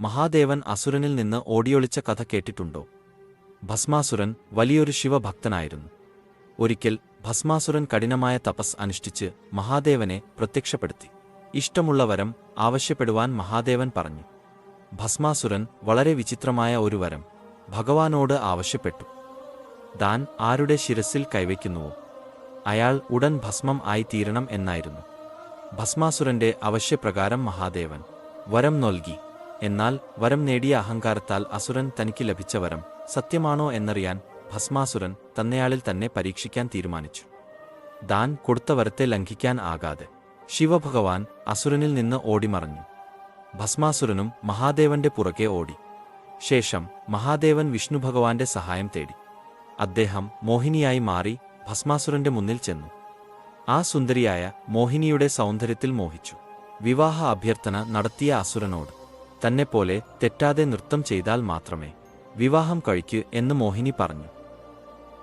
മഹാദേവൻ അസുരനിൽ നിന്ന് ഓടിയൊളിച്ച കഥ കേട്ടിട്ടുണ്ടോ? ഭസ്മാസുരൻ വലിയൊരു ശിവഭക്തനായിരുന്നു. ഒരിക്കൽ ഭസ്മാസുരൻ കഠിനമായ തപസ് അനുഷ്ഠിച്ച് മഹാദേവനെ പ്രത്യക്ഷപ്പെടുത്തി. ഇഷ്ടമുള്ള വരം ആവശ്യപ്പെടുവാൻ മഹാദേവൻ പറഞ്ഞു. ഭസ്മാസുരൻ വളരെ വിചിത്രമായ ഒരു വരം ഭഗവാനോട് ആവശ്യപ്പെട്ടു. താൻ ആരുടെ ശിരസിൽ കൈവയ്ക്കുന്നുവോ? അയാൾ ഉടൻ ഭസ്മം ആയിത്തീരണം എന്നായിരുന്നു. ഭസ്മാസുരന്റെ അവശ്യപ്രകാരം മഹാദേവൻ വരം നൽകി. എന്നാൽ വരം നേടിയ അഹങ്കാരത്താൽ അസുരൻ തനിക്ക് ലഭിച്ച വരം. സത്യമാണോ എന്നറിയാൻ ഭസ്മാസുരൻ തന്നയാളിൽ തന്നെ പരീക്ഷിക്കാൻ തീരുമാനിച്ചു. ദാൻ കൊടുത്ത വരത്തെ ലംഘിക്കാൻ ആകാതെ ശിവഭഗവാൻ അസുരനിൽ നിന്ന് ഓടിമറഞ്ഞു. ഭസ്മാസുരനും മഹാദേവന്റെ പുറകെ ഓടി. ശേഷം മഹാദേവൻ വിഷ്ണുഭഗവാന്റെ സഹായം തേടി. അദ്ദേഹം മോഹിനിയായി മാറി ഭസ്മാസുരന്റെ മുന്നിൽ ചെന്നു. ആ സുന്ദരിയായ മോഹിനിയുടെ സൗന്ദര്യത്തിൽ മോഹിച്ചു. വിവാഹ അഭ്യർത്ഥന നടത്തിയ അസുരനോട് തന്നെപ്പോലെ തെറ്റാതെ നൃത്തം ചെയ്താൽ മാത്രമേ വിവാഹം കഴിക്കൂ എന്ന് മോഹിനി പറഞ്ഞു.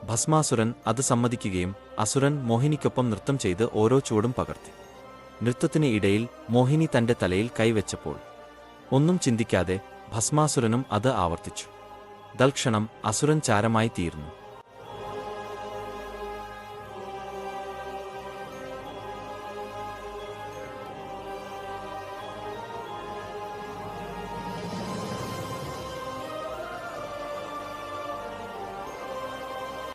ഭസ്മാസുരൻ അത് സമ്മതിക്കുകയും അസുരൻ മോഹിനിക്കൊപ്പം നൃത്തം ചെയ്ത് ഓരോ ചൂടും പകർത്തി. നൃത്തത്തിന് ഇടയിൽ മോഹിനി തന്റെ തലയിൽ കൈവച്ചപ്പോൾ ഒന്നും ചിന്തിക്കാതെ ഭസ്മാസുരനും അത് ആവർത്തിച്ചു. തൽക്ഷണം അസുരൻ ചാരമായി തീർന്നു.